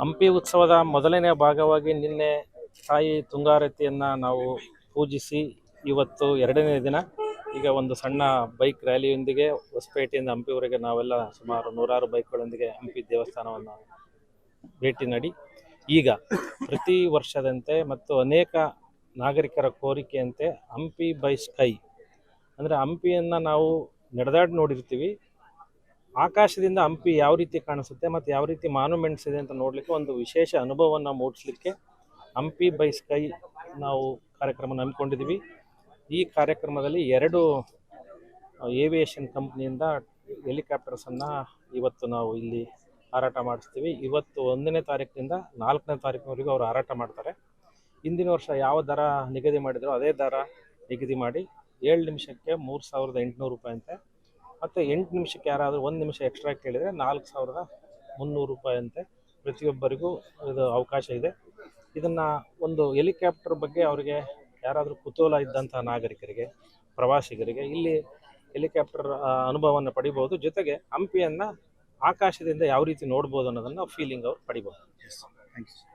ಹಂಪಿ ಉತ್ಸವದ ಮೊದಲನೇ ಭಾಗವಾಗಿ ನಿನ್ನೆ ತಾಯಿ ತುಂಗಾರತಿಯನ್ನು ನಾವು ಪೂಜಿಸಿ ಇವತ್ತು ಎರಡನೇ ದಿನ ಈಗ ಒಂದು ಸಣ್ಣ ಬೈಕ್ ರ್ಯಾಲಿಯೊಂದಿಗೆ ಹೊಸಪೇಟೆಯಿಂದ ಹಂಪಿವರೆಗೆ ನಾವೆಲ್ಲ ಸುಮಾರು ನೂರಾರು ಬೈಕ್ಗಳೊಂದಿಗೆ ಹಂಪಿ ದೇವಸ್ಥಾನವನ್ನು ಭೇಟಿ ನೀಡಿ. ಈಗ ಪ್ರತಿ ವರ್ಷದಂತೆ ಮತ್ತು ಅನೇಕ ನಾಗರಿಕರ ಕೋರಿಕೆಯಂತೆ ಹಂಪಿ ಬೈ ಸ್ಕೈ ಅಂದರೆ ಹಂಪಿಯನ್ನು ನಾವು ನಡೆದಾಡಿ ನೋಡಿರ್ತೀವಿ. ಆಕಾಶದಿಂದ ಹಂಪಿ ಯಾವ ರೀತಿ ಕಾಣಿಸುತ್ತೆ ಮತ್ತು ಯಾವ ರೀತಿ ಮಾನ್ಯುಮೆಂಟ್ಸ್ ಇದೆ ಅಂತ ನೋಡಲಿಕ್ಕೆ ಒಂದು ವಿಶೇಷ ಅನುಭವವನ್ನು ಮೂಡಿಸ್ಲಿಕ್ಕೆ ಹಂಪಿ ಬೈ ಸ್ಕೈ ನಾವು ಕಾರ್ಯಕ್ರಮ ನಂಬಿಕೊಂಡಿದ್ದೀವಿ ಈ ಕಾರ್ಯಕ್ರಮದಲ್ಲಿ ಎರಡು ಏವಿಯೇಷನ್ ಕಂಪ್ನಿಯಿಂದ ಹೆಲಿಕಾಪ್ಟರ್ಸನ್ನು ಇವತ್ತು ನಾವು ಇಲ್ಲಿ ಹಾರಾಟ ಮಾಡಿಸ್ತೀವಿ. ಇವತ್ತು ಒಂದನೇ ತಾರೀಕಿನಿಂದ ನಾಲ್ಕನೇ ತಾರೀಕಿನವರೆಗೂ ಅವರು ಹಾರಾಟ ಮಾಡ್ತಾರೆ. ಹಿಂದಿನ ವರ್ಷ ಯಾವ ದರ ನಿಗದಿ ಮಾಡಿದ್ರು ಅದೇ ದರ ನಿಗದಿ ಮಾಡಿ ಏಳು ನಿಮಿಷಕ್ಕೆ ಮೂರು ಸಾವಿರದ ಎಂಟುನೂರು ರೂಪಾಯಿ ಅಂತೆ ಮತ್ತು ಎಂಟು ನಿಮಿಷಕ್ಕೆ ಯಾರಾದರೂ ಒಂದು ನಿಮಿಷ ಎಕ್ಸ್ಟ್ರಾ ಕೇಳಿದರೆ ನಾಲ್ಕು ಸಾವಿರದ ಮುನ್ನೂರು ರೂಪಾಯಿಯಂತೆ ಪ್ರತಿಯೊಬ್ಬರಿಗೂ ಇದು ಅವಕಾಶ ಇದೆ. ಇದನ್ನು ಒಂದು ಹೆಲಿಕಾಪ್ಟರ್ ಬಗ್ಗೆ ಅವರಿಗೆ ಯಾರಾದರೂ ಕುತೂಹಲ ಇದ್ದಂಥ ನಾಗರಿಕರಿಗೆ, ಪ್ರವಾಸಿಗರಿಗೆ ಇಲ್ಲಿ ಹೆಲಿಕಾಪ್ಟರ್ ಅನುಭವವನ್ನು ಪಡಿಬೋದು ಜೊತೆಗೆ ಹಂಪಿಯನ್ನು ಆಕಾಶದಿಂದ ಯಾವ ರೀತಿ ನೋಡ್ಬೋದು ಅನ್ನೋದನ್ನು ಫೀಲಿಂಗ್ ಅವ್ರು ಪಡಿಬೋದು ಥ್ಯಾಂಕ್ ಯು